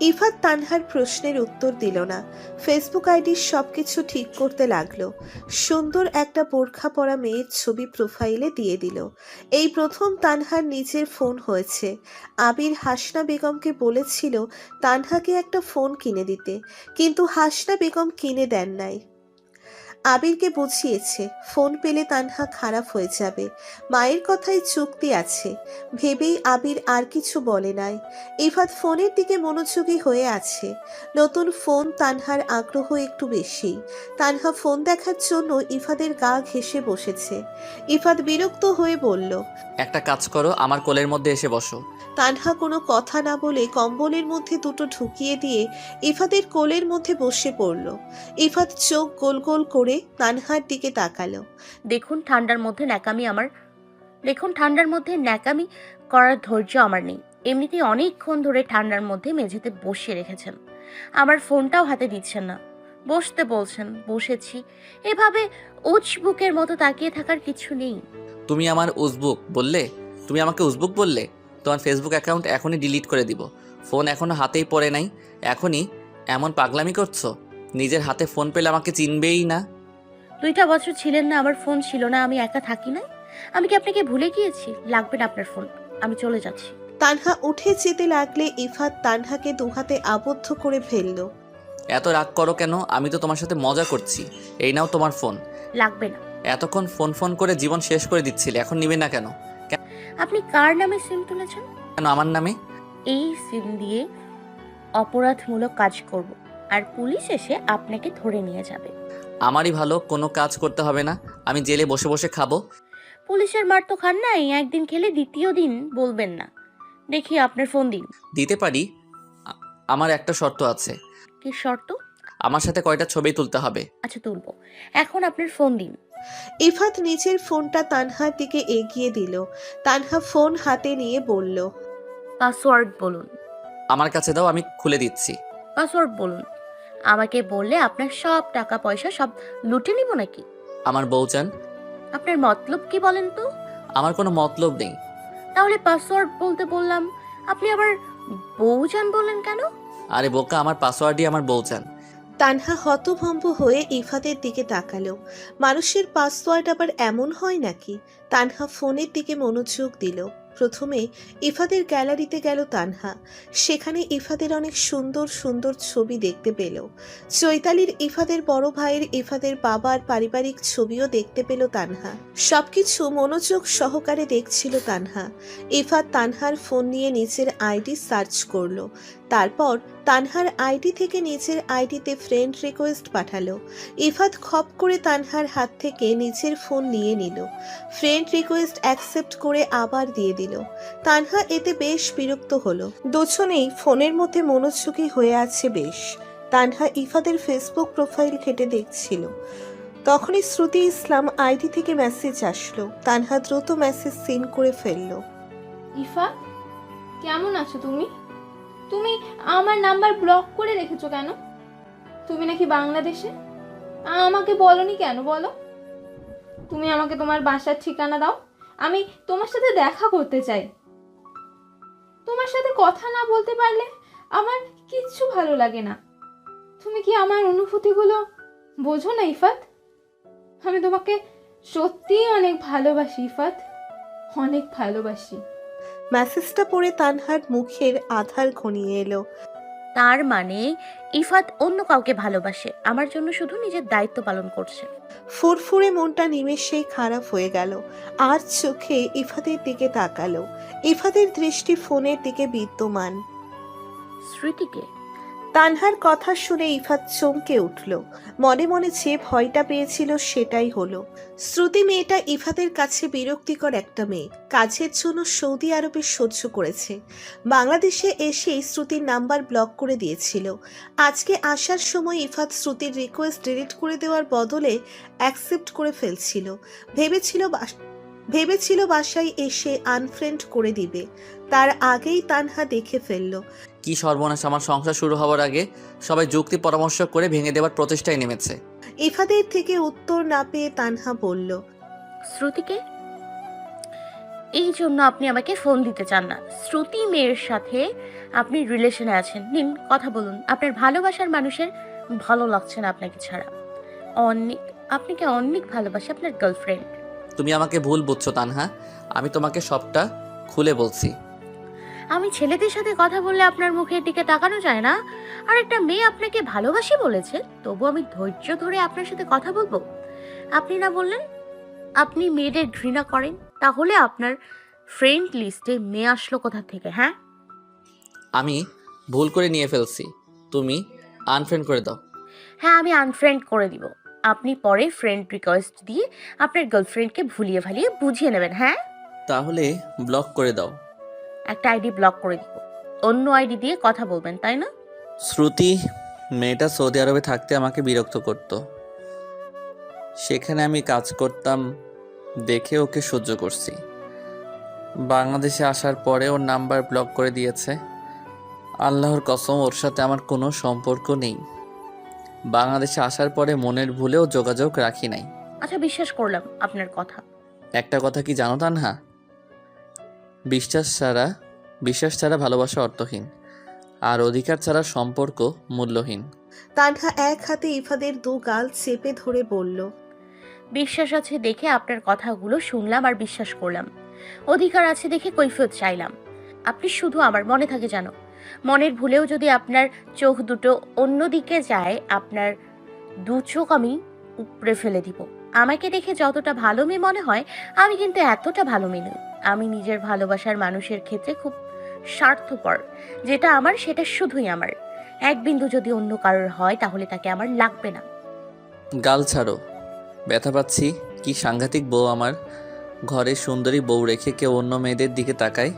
ইফাত তানহার প্রশ্নের উত্তর দিল না। ফেসবুক আইডির সব কিছু ঠিক করতে লাগল। সুন্দর একটা বোরখা পরা মেয়ের ছবি প্রোফাইলে দিয়ে দিল। এই প্রথম তানহার নিজের ফোন হয়েছে। আবির হাসনা বেগমকে বলেছিল, তানহাকে একটা ফোন কিনে দিতে। কিন্তু হাসনা বেগম কিনে দেন নাই। আবিরকে বুঝিয়েছে ফোন পেলে তানহা খারাপ হয়ে যাবে। মায়ের কথায় চুক্তি আছে। ভেবেই আবির আর কিছু বলে নাই। ইফাত ফোনের দিকে মনোযোগী হয়ে আছে। নতুন ফোন তানহার আগ্রহ একটু বেশি। তানহা ফোন দেখার জন্য ইফাদের গা ঘেসে বসেছে। ইফাত বিরক্ত হয়ে বলল একটা কাজ করো আমার কোলের মধ্যে এসে বসো। তানহা কোনো কথা না বলে কম্বলের মধ্যে দুটো ঢুকিয়ে দিয়ে ইফাদের কোলের মধ্যে বসে পড়ল। ইফাত চোখ গোল গোল করে তানহার দিকে তাকালো। দেখুন ঠান্ডার মধ্যে ন্যাকামি আমার দেখুন ঠান্ডার মধ্যে ন্যাকামি করার ধৈর্য আমার নেই। এমনিতেই অনেকক্ষণ ধরে ঠান্ডার মধ্যে মেঝেতে বসিয়ে রেখেছেন। আমার ফোনটাও হাতে দিচ্ছেন না। বসতে বলছেন বসেছি। এভাবে উচ বুকের মতো তাকিয়ে থাকার কিছু নেই। তুমি আমার উসবুক বললে? তুমি আমাকে উসবুক বললে? তোমার ফেসবুক অ্যাকাউন্ট এখনই ডিলিট করে দিব। ফোন এখনও হাতেই পড়ে নাই। এখনই এমন পাগলামি করছ? নিজের হাতে ফোন পেলে আমাকে চিনবেই না। দুইটা বছর ছিলেন না আমার ফোন ছিল না আমি একা থাকি না আমি কি আপনাকে ভুলে গিয়েছি? লাগবে না আপনার ফোন। আমি চলে যাচ্ছি। তানহা উঠে যেতে লাগলে ইফাত তানহাকে দুহাতে আবদ্ধ করে ফেলল। এত রাগ করো কেন? আমি তো তোমার সাথে মজা করছি। এই নাও তোমার ফোন। লাগবে না। এতক্ষণ ফোন ফোন করে জীবন শেষ করে দিচ্ছিলে এখন নিবে না কেন? আপনি কার নামে সিম তুলেছেন? কেন আমার নামে? এই সিম দিয়ে অপরাধমূলক কাজ করব আর পুলিশ এসে আপনাকে ধরে নিয়ে যাবে। আমারই ভালো কোনো কাজ করতে হবে না। আমি জেলে বসে বসে খাব। পুলিশের মার তো খান নাই একদিন খেলে দ্বিতীয় দিন বলবেন না। দেখি আপনার ফোন দিন। দিতে পারি। আ- আমার একটা শর্ত আছে। কি শর্ত? আমার সাথে কয়টা ছবি তুলতে হবে? আচ্ছা তুলবো। এখন আপনার ফোন দিন। ইফাত নিজের ফোনটা তানহার দিকে এগিয়ে দিল। তানহা ফোন হাতে নিয়ে বলল পাসওয়ার্ড বলুন। আমার কাছে দাও আমি খুলে দিচ্ছি। পাসওয়ার্ড বলুন। আমাকে বললে আপনার সব টাকা পয়সা সব লুটে নিব নাকি? আমার বউচান আপনার মতলব কি বলেন তো? আমার কোনো মতলব নেই। তাহলে পাসওয়ার্ড বলতে বললাম আপনি আবার বউ বউজান বললেন কেন? আরে বোকা আমার পাসওয়ার্ডই আমার বউচান তানহা হতভম্ব হয়ে ইফাতের দিকে তাকালো। মানুষের পাসওয়ার্ড আবার এমন হয় নাকি? তানহা ফোনের দিকে মনোযোগ দিল। প্রথমে ইফাদের গ্যালারিতে গেল তানহা। সেখানে ইফাদের অনেক সুন্দর সুন্দর ছবি দেখতে পেল। চৈতালির ইফাদের বড় ভাইয়ের ইফাদের বাবার পারিবারিক ছবিও দেখতে পেল তানহা। সবকিছু মনোযোগ সহকারে দেখছিল তানহা। ইফাদ তানহার ফোন নিয়ে নিজের আইডি সার্চ করল। তারপর তানহার আইডি থেকে নিজের আইডিতে ফ্রেন্ড রিকোয়েস্ট পাঠালো। ইফাত খপ করে তানহার হাত থেকে নিজের ফোন নিয়ে নিল। ফ্রেন্ড রিকোয়েস্ট অ্যাকসেপ্ট করে আবার দিয়ে দিল। তানহা এতে বেশ বিরক্ত হলো। দুজনেই ফোনের মধ্যে মনোযোগী হয়ে আছে বেশ। তানহা ইফাদের ফেসবুক প্রোফাইল ঘেটে দেখছিল। তখনই শ্রুতি ইসলাম আইডি থেকে মেসেজ আসলো। তানহা দ্রুত মেসেজ সিন করে ফেলল। ইফা কেমন আছো তুমি? তুমি আমার নাম্বার ব্লক করে রেখেছো কেন? তুমি নাকি বাংলাদেশে? আমাকে বলনি কেন বলো? তুমি আমাকে তোমার বাসার ঠিকানা দাও। আমি তোমার সাথে দেখা করতে চাই। তোমার সাথে কথা না বলতে পারলে আমার কিচ্ছু ভালো লাগে না। তুমি কি আমার অনুভূতিগুলো বোঝো না, ইফাত? আমি তোমাকে সত্যিই অনেক ভালোবাসি, ইফাত। অনেক ভালোবাসি। মেসেজটা পড়ে তানহার মুখের আধার ঘনিয়ে এলো। তার মানে ইফাত অন্য কাউকে ভালোবাসে আমার জন্য শুধু নিজের দায়িত্ব পালন করছে। ফুরফুরে মনটা নিমেষেই খারাপ হয়ে গেল। আর চোখে ইফাতের দিকে তাকালো। ইফাতের দৃষ্টি ফোনের দিকে বিদ্যমান। স্মৃতিকে তানহার কথা শুনে ইফাত চমকে উঠল। মনে মনে যে ভয়টা পেয়েছিল সেটাই হলো। শ্রুতি মেয়েটা ইফাতের কাছে বিরক্তিকর একটা মেয়ে। কাজের জন্য সৌদি আরবে সহ্য করেছে। বাংলাদেশে এসেই শ্রুতির নাম্বার ব্লক করে দিয়েছিল। আজকে আসার সময় ইফাত শ্রুতির রিকোয়েস্ট ডিলিট করে দেওয়ার বদলে অ্যাকসেপ্ট করে ফেলছিল। ভেবেছিল ভেবেছিল বাসায় এসে আনফ্রেন্ড করে দিবে। তার আগেই তানহা দেখে ফেলল। কি সর্বনাশ আমার সংসার শুরু হওয়ার আগে সবাই যুক্তি পরামর্শ করে ভেঙে দেওয়ার প্রচেষ্টায় নেমেছে। ইফাদের থেকে উত্তর না পেয়ে তানহা বলল শ্রুতিকে? এই জন্য আপনি আমাকে ফোন দিতে চান না। শ্রুতি মেয়ের সাথে আপনি রিলেশনে আছেন। নিন কথা বলুন। আপনার ভালোবাসার মানুষের ভালো লাগছে না আপনাকে ছাড়া। অনেক আপনাকে অনেক ভালোবাসে আপনার গার্লফ্রেন্ড তুমি আমাকে ভুল বুঝছ তানহা। আমি তোমাকে সবটা খুলে বলছি। আমি ছেলেদের সাথে কথা বললে আপনার মুখের দিকে তাকানো যায় না? আর একটা মেয়ে আপনাকে ভালোবাসি বলেছে তবু আমি ধৈর্য ধরে আপনার সাথে কথা বলব? আপনি না বললেন আপনি মেয়েদের ঘৃণা করেন তাহলে আপনার ফ্রেন্ড লিস্টে মেয়ে আসলো কোথা থেকে হ্যাঁ? আমি ভুল করে নিয়ে ফেলছি। তুমি আনফ্রেন্ড করে দাও। হ্যাঁ আমি আনফ্রেন্ড করে দিব। আপনি পরে ফ্রেন্ড রিকোয়েস্ট দিয়ে আপনার গার্লফ্রেন্ডকে ভুলিয়ে ভালিয়ে বুঝিয়ে নেবেন হ্যাঁ? তাহলে ব্লক করে দাও। একটা আইডি ব্লক করে দিব। অন্য আইডি দিয়ে কথা বলবেন তাই না? শ্রুতি মেয়েটা সৌদি আরবে থাকতে আমাকে বিরক্ত করত। সেখানে আমি কাজ করতাম দেখে ওকে সহ্য করছি। বাংলাদেশে আসার পরে ওর নাম্বার ব্লক করে দিয়েছে। আল্লাহর কসম ওর সাথে আমার কোনো সম্পর্ক নেই। বাংলাদেশে আসার পরে মনের ভুলেও যোগাযোগ রাখি নাই। আচ্ছা বিশ্বাস করলাম আপনার কথা। একটা কথা কি জানো তানহা? বিশ্বাস ছাড়া বিশ্বাস ছাড়া ভালোবাসা অর্থহীন। আর অধিকার ছাড়া সম্পর্ক মূল্যহীন। তানহা এক হাতে ইফাদের দু গাল চেপে ধরে বলল বিশ্বাস আছে দেখে আপনার কথাগুলো শুনলাম আর বিশ্বাস করলাম। অধিকার আছে দেখে কৈফিয়ত চাইলাম। আপনি শুধু আমার মনে থাকে জানো মনের ভুলেও যদি আপনার চোখ দুটো অন্যদিকে যায়, আপনার দু চোখ আমি উপড়ে ফেলে দিব। আমাকে দেখে যতটা ভালো মেয়ে মনে হয়, আমি কিন্তু এতটা ভালো মেয়ে নই। আমি নিজের ভালোবাসার মানুষের ক্ষেত্রে খুব স্বার্থপর, যেটা আমার, সেটা শুধুই আমার। এক বিন্দু যদি অন্য কারোর হয়, তাহলে তাকে আমার লাগবে না। গাল ছাড়ো। ব্যথা পাচ্ছি? কি সাংঘাতিক বউ আমার। ঘরে সুন্দরী বউ রেখে কেউ অন্য মেয়েদের দিকে তাকায়?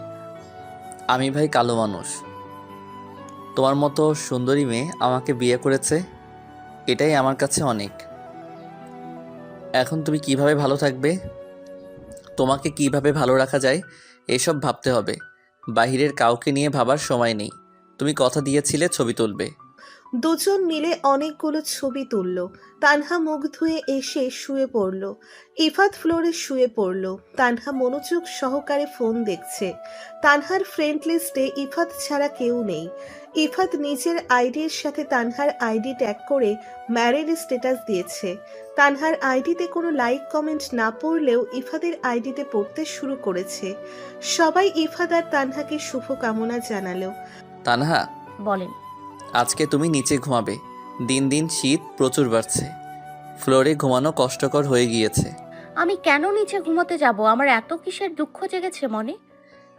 আমি ভাই কালো মানুষ। তোমার মতো সুন্দরী মেয়ে আমাকে বিয়ে করেছে, এটাই আমার কাছে অনেক। এখন তুমি কীভাবে ভালো থাকবে? তোমাকে কীভাবে ভালো রাখা যায়? এসব ভাবতে হবে। বাহিরের কাউকে নিয়ে ভাবার সময় নেই। তুমি কথা দিয়েছিলে, ছবি তুলবে। দুজন মিলে অনেকগুলো ছবি তুলল। তানহা মুখ ধুয়ে এসে শুয়ে পড়ল। ইফাত ফ্লোরে শুয়ে পড়ল। তানহা মনোযোগ সহকারে ফোন দেখছে। তানহার ফ্রেন্ড লিস্টে ইফাত ছাড়া কেউ নেই। ইফাত নিজের আইডির সাথে তানহার আইডি ট্যাগ করে ম্যারেড স্ট্যাটাস দিয়েছে। তানহার আইডিতে কোনো লাইক কমেন্ট না পড়লেও ইফাদের আইডিতে পড়তে শুরু করেছে। সবাই ইফাত আর তানহাকে শুভকামনা জানালো। তানহা? বলেন। আজকে তুমি নিচে ঘুমাবে। দিন দিন শীত প্রচুর বাড়ছে। ফ্লোরে ঘুমানো কষ্টকর হয়ে গিয়েছে। আমি কেন নিচে ঘুমোতে যাব? আমার এত কিসের দুঃখ জেগেছে মনে?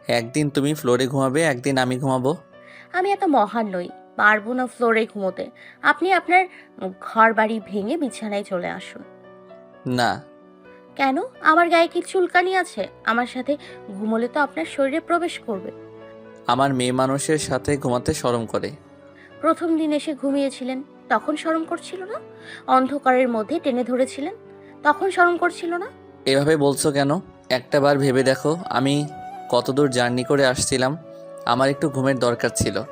একদিন তুমি ফ্লোরে ঘুমাবে একদিন আমি ঘুমাবো। আমি এত মহান নই। পারব না ফ্লোরে ঘুমোতে। আপনি আপনার ঘর বাড়ি ভেঙে বিছানায় চলে আসুন। না। কেন? আমার গায়ে কি চুলকানি আছে? আমার সাথে ঘুমোলে তো আপনার শরীরে প্রবেশ করবে। আমার মেয়ে মানুষের সাথে ঘুমাতে শরম করে। প্রথম দিন এসে ঘুমিয়েছিলেন তখন শরম করছিল না? অন্ধকারের মধ্যে টেনে ধরেছিলেন তখন শরম করছিল না? এভাবে বলছো কেন? একটা বার ভেবে দেখো আমি কতদূর জার্নি করে আসছিলাম আমার একটু ঘুমের দরকার ছিল।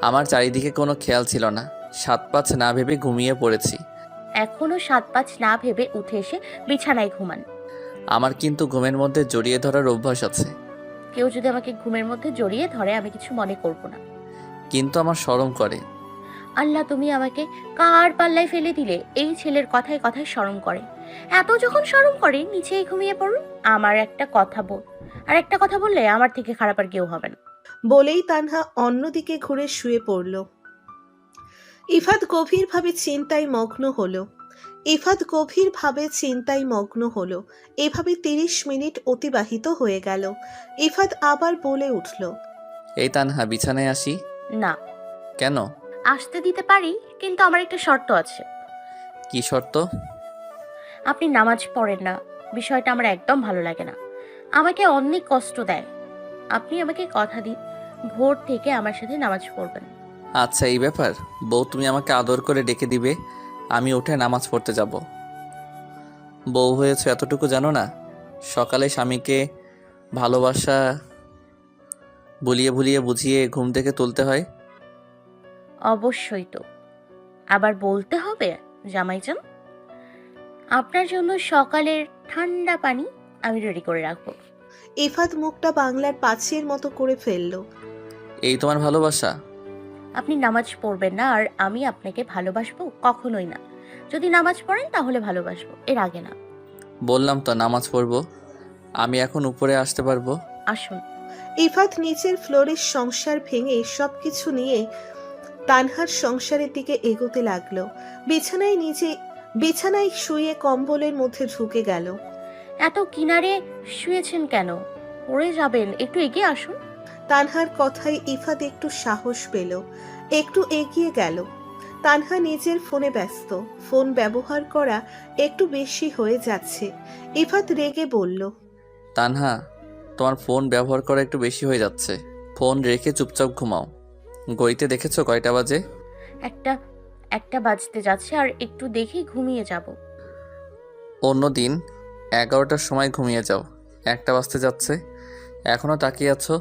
আমার চারিদিকে কোনো খেয়াল ছিল না সাত পাঁচ না ভেবে ঘুমিয়ে পড়েছি। এখনও সাত পাঁচ না ভেবে উঠে এসে বিছানায় ঘুমান। আমার কিন্তু ঘুমের মধ্যে জড়িয়ে ধরার অভ্যাস আছে। কেউ যদি আমাকে ঘুমের মধ্যে জড়িয়ে ধরে আমি কিছু মনে করব না। কিন্তু আমার শরম করে। আল্লাহ তুমি আমাকে কার পাল্লায় ফেলে দিলে? এই ছেলের কথায় কথায় শরম করে। এত যখন শরম করে নিচেই ঘুমিয়ে পড়ুন আমার একটা কথা বল আর একটা কথা বললে আমার থেকে খারাপ আর কেউ হবে না। বলেই তানহা অন্যদিকে ঘুরে শুয়ে পড়ল। ইফাত গভীরভাবে চিন্তায় মগ্ন হলো। ইফাত গভীরভাবে চিন্তায় মগ্ন হলো। এভাবে তিরিশ মিনিট অতিবাহিত হয়ে গেল। ইফাত আবার বলে উঠল এই তানহা বিছানায় আসি। না। কেন? আসতে দিতে পারি কিন্তু আমার একটা শর্ত আছে। কি শর্ত? আপনি নামাজ পড়েন না বিষয়টা আমার একদম ভালো লাগে না। আমাকে অনেক কষ্ট দেয়। আপনি আমাকে কথা দিন ভোর থেকে আমার সাথে নামাজ পড়বেন। আচ্ছা এই ব্যাপার। বউ তুমি আমাকে আদর করে ডেকে দিবে আমি উঠে নামাজ পড়তে যাব। বউ হয়েছে এতটুকু জানো না? সকালে স্বামীকে ভালোবাসা ভুলিয়ে ভুলিয়ে বুঝিয়ে ঘুম থেকে তুলতে হয়? অবশ্যই তো। আবার বলতে হবে জামাইজান? আপনার জন্য সকালের ঠান্ডা পানি আমি রেডি করে রাখব। ইফাত মুখটা বাংলার পাঁচের মতো করে ফেলল। এই তোমার ভালোবাসা? আপনি নামাজ পড়বেন না আর আমি আপনাকে ভালোবাসবো কখনোই না। যদি নামাজ পড়েন তাহলে ভালোবাসবো এর আগে না। বললাম তো নামাজ পড়ব। আমি এখন উপরে আসতে পারব? আসুন। ইফাত নিচের ফ্লোরের সংসার ভেঙে সবকিছু নিয়ে তানহার সংসারের দিকে এগোতে লাগল। বিছানায় নিজে বিছানায় শুয়ে কম্বলের মধ্যে ঢুকে গেল। এত কিনারে শুয়েছেন কেন? পড়ে যাবেন একটু এগিয়ে আসুন। তানহার কথায় ইফাত একটু সাহস পেল একটু এগিয়ে গেল। তানহা নিজের ফোনে ব্যস্ত ফোন ব্যবহার করা একটু বেশি হয়ে যাচ্ছে। ইফাত রেগে বলল তানহা তোমার ফোন ব্যবহার করা একটু বেশি হয়ে যাচ্ছে। ফোন রেখে চুপচাপ ঘুমাও। গড়িতে দেখেছ কয়টা বাজে? একটা একটা বাজতে যাচ্ছে আর একটু দেখেই ঘুমিয়ে যাব। অন্য দিন এগারোটার সময় ঘুমিয়ে যাও। একটা বাজতে যাচ্ছে। এখনও তাকিয়ে আছো?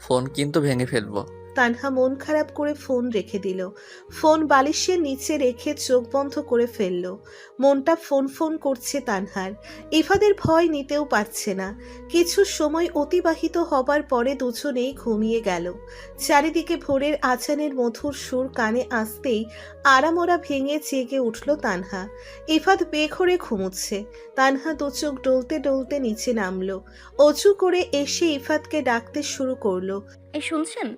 ফোন কিন্তু ভেঙে ফেলব। তানহা মন খারাপ করে ফোন রেখে দিল। ফোন বালিশের নিচে রেখে চোখ বন্ধ করে ফেলল। মনটা ফোন ফোন করছে তানহার। ইফাদের ভয় নিতেও পারছে না। কিছু সময় অতিবাহিত হবার পরে দুজনেই ঘুমিয়ে গেল। চারিদিকে ভোরের আচানের মধুর সুর কানে আসতেই আরামোরা ভেঙে জেগে উঠল তানহা। ইফাদ বেঘরে ঘুমুচ্ছে। তানহা দু চোখ ডলতে ডলতে নিচে নামলো। অজু করে এসে ইফাদকে ডাকতে শুরু করল। এই শুনছেন?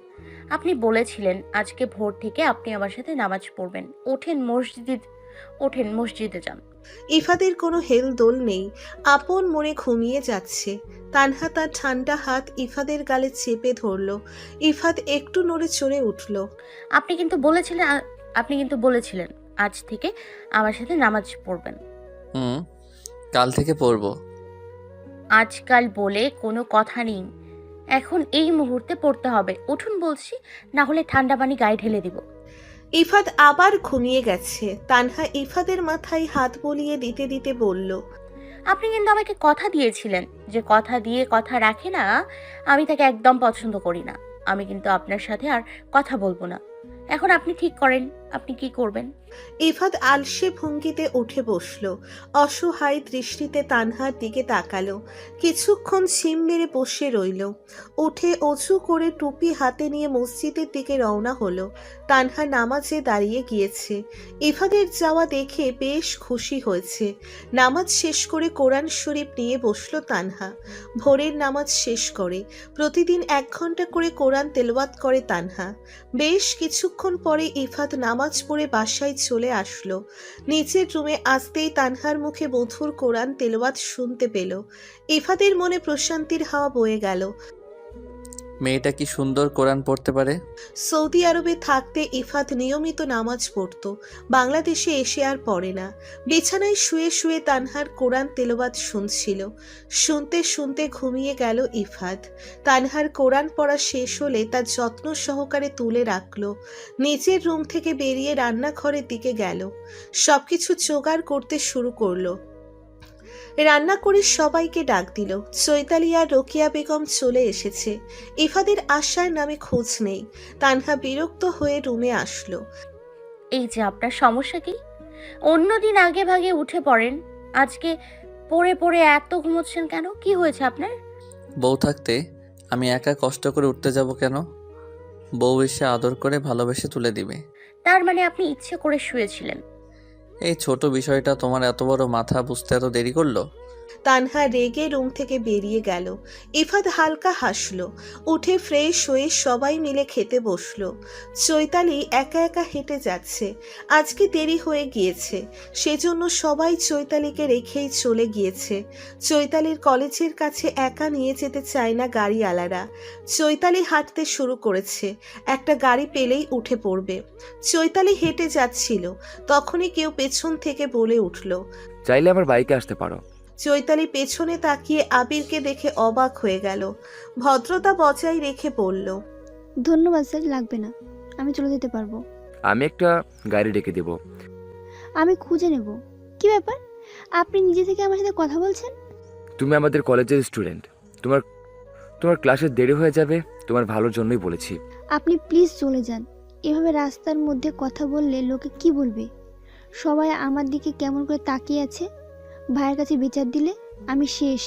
আপনি বলেছিলেন আজকে ভোর থেকে আপনি আমার সাথে নামাজ পড়বেন। ওঠেন মসজিদে ওঠেন মসজিদে যান। ইফাদের কোনো হেলদোল নেই। আপন মনে ঘুমিয়ে যাচ্ছে। তানহা তার ঠান্ডা হাত ইফাদের গালে চেপে ধরল। ইফাদ একটু নড়ে চড়ে উঠল। আপনি কিন্তু বলেছিলেন আপনি কিন্তু বলেছিলেন আজ থেকে আমার সাথে নামাজ পড়বেন। হুম কাল থেকে পড়ব। আজকাল বলে কোনো কথা নেই। এখন এই মুহূর্তে পড়তে হবে। উঠুন বলছি না হলে ঠান্ডা পানি গায়ে ঢেলে দিব। ইফাদ আবার ঘুমিয়ে গেছে। তানহা ইফাদের মাথায় হাত বলিয়ে দিতে দিতে বলল আপনি কিন্তু আমাকে কথা দিয়েছিলেন যে কথা দিয়ে কথা রাখে না আমি তাকে একদম পছন্দ করি না। আমি কিন্তু আপনার সাথে আর কথা বলব না। এখন আপনি ঠিক করেন। আপনি কি করবেন? ইফাদ আলসে ভঙ্গিতে উঠে বসল। অসহায় দৃষ্টিতে তানহার দিকে তাকালো। কিছুক্ষণ ছিম মেরে বসে রইল। উঠে অজু করে টুপি হাতে নিয়ে মসজিদের দিকে রওনা হলো। তানহা নামাজে দাঁড়িয়ে গিয়েছে। ইফাদের যাওয়া দেখে বেশ খুশি হয়েছে। নামাজ শেষ করে কোরআন শরীফ নিয়ে বসল তানহা। ভোরের নামাজ শেষ করে। প্রতিদিন এক ঘণ্টা করে কোরআন তেলাওয়াত করে তানহা। বেশ কিছুক্ষণ পরে ইফাত নামাজ পড়ে বাসায় চলে আসলো। নিচের রুমে আসতেই তানহার মুখে মধুর কোরআন তেলোয়াত শুনতে পেল। ইফাদের মনে প্রশান্তির হাওয়া বয়ে গেল। মেয়েটা কি সুন্দর কোরআন পড়তে পারে? সৌদি আরবে থাকতে ইফাত নিয়মিত নামাজ পড়তো, বাংলাদেশে এসে আর পড়ে না। বিছানায় শুয়ে শুয়ে তানহার কোরআন তেলাওয়াত শুনছিল। শুনতে শুনতে ঘুমিয়ে গেল ইফাত। তানহার কোরআন পড়া শেষ হলে তার যত্ন সহকারে তুলে রাখল নিচের রুম থেকে বেরিয়ে রান্নাঘরের দিকে গেল। সবকিছু জোগাড় করতে শুরু করল। রান্না করে সবাইকে ডাক দিল। চৈতালি আর রোকিয়া বেগম চলে এসেছে। ইফাদের আশার নামে খোঁজ নেই। তানহা বিরক্ত হয়ে রুমে আসলো। এই যে আপনার সমস্যা কি? অন্যদিন আগে ভাগে উঠে পড়েন। আজকে পড়ে পড়ে এত ঘুমোচ্ছেন কেন? কি হয়েছে আপনার? বউ থাকতে আমি একা কষ্ট করে উঠতে যাব কেন? বউ এসে আদর করে ভালোবেসে তুলে দিবে। তার মানে আপনি ইচ্ছে করে শুয়েছিলেন। এই ছোট বিষয়টা তোমার এত বড় মাথা বুঝতে এত দেরি করল? তানহা রেগে রুম থেকে বেরিয়ে গেল। ইফাদ হালকা হাসল। উঠে ফ্রেশ হয়ে সবাই মিলে খেতে বসল। চৈতালি একা একা হেঁটে যাচ্ছে। আজকে দেরি হয়ে গিয়েছে। সেজন্য সবাই চৈতালিকে রেখেই চলে গিয়েছে। চৈতালির কলেজের কাছে একা নিয়ে যেতে চায় না গাড়িওয়ালারা। চৈতালি হাঁটতে শুরু করেছে। একটা গাড়ি পেলেই উঠে পড়বে। চৈতালি হেঁটে যাচ্ছিল। তখনই কেউ পেছন থেকে বলে উঠল, চাইলে আমার বাইকে আসতে পারো। চৈতালি পেছনে তাকিয়ে আবিরকে দেখে অবাক হয়ে গেল। ভদ্রতা বজায় রেখে বলল ধন্যবাদ স্যার লাগবে না। আমি চলে যেতে পারব। আমি একটা গাড়ি ডেকে দেব। আমি খুঁজে নেব। কি ব্যাপার? আপনি নিজে থেকে আমার সাথে কথা বলছেন? তুমি আমাদের কলেজের স্টুডেন্ট। তোমার তোমার ক্লাসে দেরি হয়ে যাবে তোমার ভালোর জন্যই বলেছি। আপনি প্লিজ চলে যান। এভাবে রাস্তার মধ্যে কথা বললে লোকে কি বলবে? সবাই আমার দিকে কেমন করে তাকিয়ে আছে? ভাইয়ের কাছে বিচার দিলে আমি শেষ।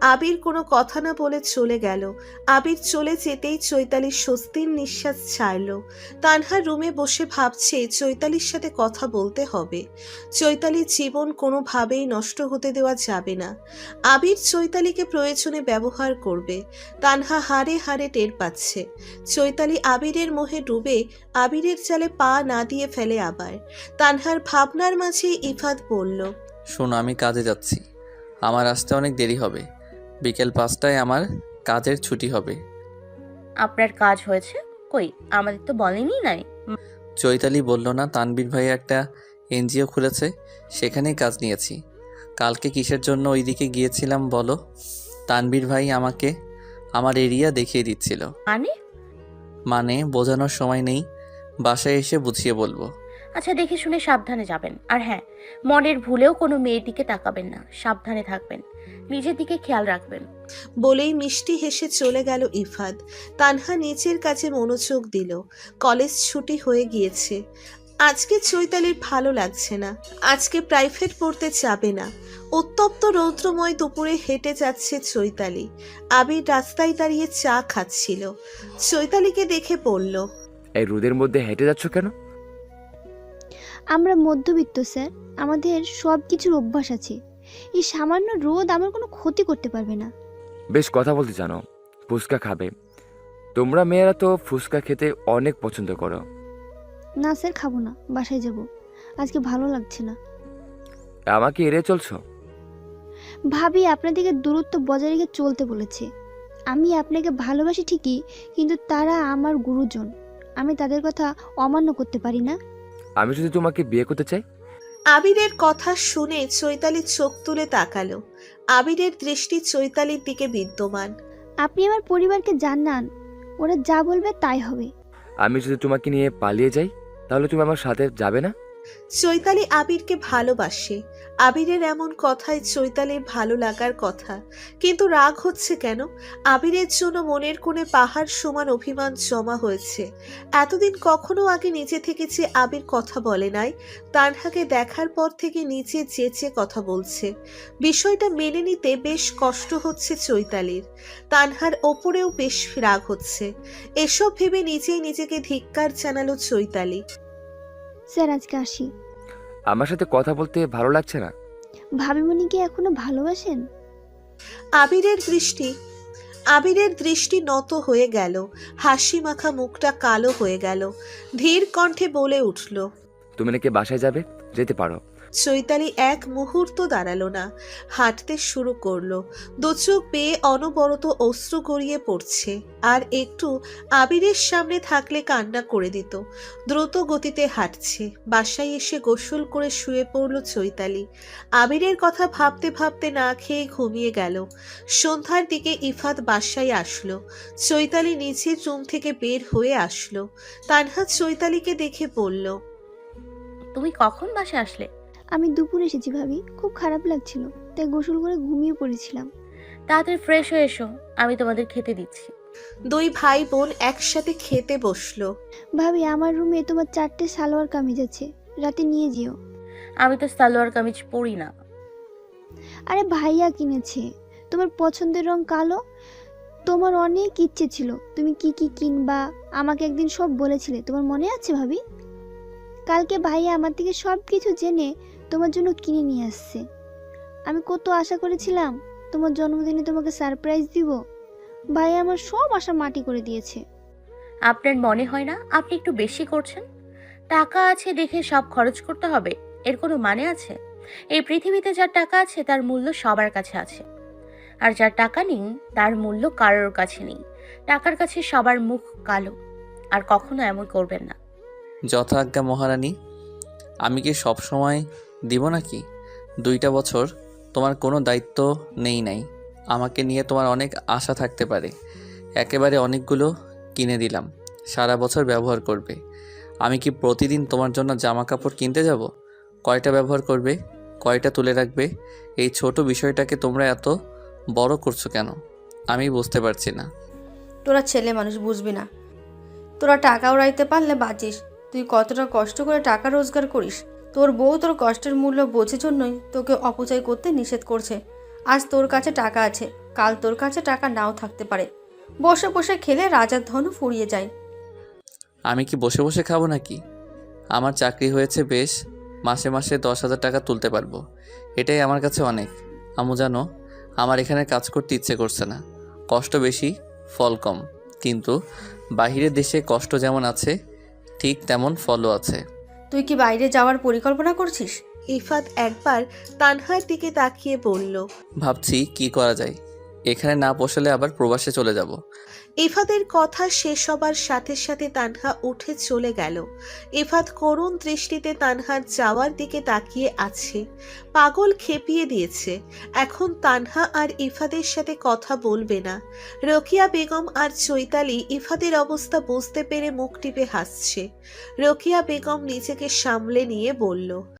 আবির কোনো কথা না বলে চলে গেল। আবির চলে যেতেই চৈতালি স্বস্তির নিঃশ্বাস ছাড়ল। তানহা রুমে বসে ভাবছে চৈতালির সাথে কথা বলতে হবে। চৈতালির জীবন কোনোভাবেই নষ্ট হতে দেওয়া যাবে না। আবির চৈতালিকে প্রয়োজনে ব্যবহার করবে। তানহা হারে হারে টের পাচ্ছে। চৈতালি আবিরের মোহে ডুবে আবিরের চালে পা না দিয়ে ফেলে আবার। তানহার ভাবনার মাঝে ইফাত বলল শোনো আমি কাজে যাচ্ছি। আমার আসতে অনেক দেরি হবে। বিকেল পাঁচটায় আমার কাজের ছুটি হবে। আপনার কাজ হয়েছে? কই আমাদের তো বলেনি নাই। চৈতালি বলল না তানবীর ভাই একটা এনজিও খুলেছে সেখানেই কাজ নিয়েছি। কালকে কিসের জন্য ওইদিকে গিয়েছিলাম বলো? তানবীর ভাই আমাকে আমার এরিয়া দেখিয়ে দিচ্ছিল। মানে? মানে বোঝানোর সময় নেই বাসায় এসে বুঝিয়ে বলব। আচ্ছা দেখে শুনে সাবধানে যাবেন। আর হ্যাঁ মনের ভুলেও কোনো মেয়ের দিকে তাকাবেন না সাবধানে থাকবেন। নিজের দিকে খেয়াল রাখবেন। বলেই মিষ্টি হেসে চলে গেল ইফাদ তানহা নিচের কাছে মনোযোগ দিল। কলেজ ছুটি হয়ে গিয়েছে। আজকে চৈতালির ভালো লাগছে না। আজকে প্রাইভেট পড়তে যাবে না। উত্তপ্ত রৌদ্রময় দুপুরে হেঁটে যাচ্ছে চৈতালি। আবির রাস্তায় দাঁড়িয়ে চা খাচ্ছিল। চৈতালিকে দেখে বলল এই রোদের মধ্যে হেঁটে যাচ্ছ কেন? আমরা মধ্যবিত্ত স্যার। আমাদের সব কিছুর অভ্যাস আছে। এই সামান্য রোদ আমার কোনো ক্ষতি করতে পারবে না। বেশ কথা বলতে জানো ফুচকা খাবে। তোমরা মেয়েরা তো ফুচকা খেতে অনেক পছন্দ করো। না স্যার খাব না। বাসায় যাব। আজকে ভালো লাগছে না। আমাকে এড়িয়ে চলছো? ভাবি আপনাদেরকে দূরত্ব বজায় রেখে চলতে বলেছে। আমি আপনাকে ভালোবাসি ঠিকই কিন্তু তারা আমার গুরুজন। আমি তাদের কথা অমান্য করতে পারি না। আমি যদি তোমাকে বিয়ে করতে চাই? আবিরের কথা শুনে চৈতালি চোখ তুলে তাকালো। আবিরের দৃষ্টি চৈতালির দিকে বিদ্যমান। আপনি আমার পরিবারকে জানান। ওরা যা বলবে তাই হবে। আমি যদি তোমাকে নিয়ে পালিয়ে যাই তাহলে তুমি আমার সাথে যাবে না? চৈতালি আবিরকে ভালোবাসে। আবিরের এমন কথায় চৈতালির ভালো লাগার কথা। কিন্তু রাগ হচ্ছে কেন? আবিরের জন্য মনের কোণে পাহাড় সমান অভিমান জমা হয়েছে। এতদিন কখনো আগে নিজে থেকে যে আবির কথা বলে নাই, তানহাকে দেখার পর থেকে নিচে চেঁচে কথা বলছে। বিষয়টা মেনে নিতে বেশ কষ্ট হচ্ছে চৈতালির। তানহার ওপরেও বেশ রাগ হচ্ছে। এসব ভেবে নিজেই নিজেকে ধিক্কার জানালো চৈতালি। স্যার, আজকে আসি। আমার সাথে কথা বলতে ভালো লাগছে না। ভাবিমণিকে এখনও ভালোবাসেন? আবিরের দৃষ্টি আবিরের দৃষ্টি নত হয়ে গেল। হাসি মাখা মুখটা কালো হয়ে গেল। ধীর কণ্ঠে বলে উঠল তুমি নাকি বাসায় যাবে? যেতে পারো। চৈতালি এক মুহূর্ত দাঁড়াল না। হাঁটতে শুরু করল। দুচোখ পেয়ে অনবরত অশ্রু গড়িয়ে পড়ছে। আর একটু আবিরের সামনে থাকলে কান্না করে দিত। দ্রুত গতিতে হাঁটছে। বাসায় এসে গোসল করে শুয়ে পড়ল চৈতালি। আবিরের কথা ভাবতে ভাবতে না খেয়ে ঘুমিয়ে গেল। সন্ধ্যার দিকে ইফাত বাসায় আসলো। চৈতালি নিচের রুম থেকে বের হয়ে আসলো। তানহা চৈতালিকে দেখে বলল, তুমি কখন বাসে আসলে? আমি দুপুরে এসেছি ভাবি। খুব খারাপ লাগছিল তাই গোসল করে ঘুমিয়ে পড়েছিলাম। তাড়াতাড়ি ফ্রেশ হয়ে এসো আমি তোমাদের খেতে দিচ্ছি। দুই ভাই বোন একসাথে খেতে বসল। ভাবি আমার রুমে তোমার চারটে সালোয়ার কামিজ আছে রাতে নিয়ে যেও। আমি তো সালোয়ার কামিজ পরি না। আরে ভাইয়া কিনেছে তোমার পছন্দের রং কালো? তোমার অনেক ইচ্ছে ছিল তুমি কি কি কিনবা আমাকে একদিন সব বলেছিলে তোমার মনে আছে ভাবি? কালকে ভাইয়া আমার থেকে সব কিছু জেনে তোমার জন্য কিনে নিয়ে আসছে। আমি কত আশা করেছিলাম তোমার জন্মদিনে তোমাকে সারপ্রাইজ দিব। ভাই আমার সব আশা মাটি করে দিয়েছে। আপনার মনে হয় না আপনি একটু বেশি করছেন? টাকা আছে দেখে সব খরচ করতে হবে এর কোনো মানে আছে? এই পৃথিবীতে যার টাকা আছে তার মূল্য সবার কাছে আছে। আর যার টাকা নেই তার মূল্য কারোর কাছে নেই। টাকার কাছে সবার মুখ কালো আর কখনো এমন করবেন না। যথাজ্ঞা মহারানী আমি কি সব সময় দিব নাকি? দুইটা বছর তোমার কোনো দায়িত্ব নেই নাই। আমাকে নিয়ে তোমার অনেক আশা থাকতে পারে। একেবারে অনেকগুলো কিনে দিলাম। সারা বছর ব্যবহার করবে। আমি কি প্রতিদিন তোমার জন্য জামা কাপড় কিনতে যাব? কয়টা ব্যবহার করবে? কয়টা তুলে রাখবে? এই ছোট বিষয়টাকে তোমরা এত বড় করছ কেন? আমি বুঝতে পারছি না। তোরা ছেলে মানুষ বুঝবি না। তোরা টাকা উড়াইতে পারলে বাঁচিস তুই কতটা কষ্ট করে টাকা রোজগার করিস। তোর বউ তোর কষ্টের মূল্য বোঝে জন্যই তোকে অপচয় করতে নিষেধ করছে। আজ তোর কাছে টাকা আছে, কাল তোর কাছে টাকা নাও থাকতে পারে। বসে বসে খেলে রাজার ধনও ফুরিয়ে যায়। আমি কি বসে বসে খাব নাকি? আমার চাকরি হয়েছে বেশ, মাসে মাসে দশ হাজার টাকা তুলতে পারব। এটাই আমার কাছে অনেক। আমু জানো, আমার এখানে কাজ করতে ইচ্ছে করছে না। কষ্ট বেশি, ফল কম। কিন্তু বাহিরের দেশে কষ্ট যেমন আছে, ঠিক তেমন ফলও আছে। তুই কি বাইরে যাওয়ার পরিকল্পনা করছিস? ইফাত একবার তানহার দিকে তাকিয়ে বলল ভাবছি কি করা যায়। এখানে না পোষালে আবার প্রবাসে চলে যাব। ইফাদের কথা শেষ হবার সাথে সাথে তানহা উঠে চলে গেল। ইফাত করুণ দৃষ্টিতে তানহার যাওয়ার দিকে তাকিয়ে আছে। পাগল খেপিয়ে দিয়েছে। এখন তানহা আর ইফাদের সাথে কথা বলবে না। রকিয়া বেগম আর চৈতালি ইফাদের অবস্থা বুঝতে পেরে মুখ টিপে হাসছে। রকিয়া বেগম নিজেকে সামলে নিয়ে বলল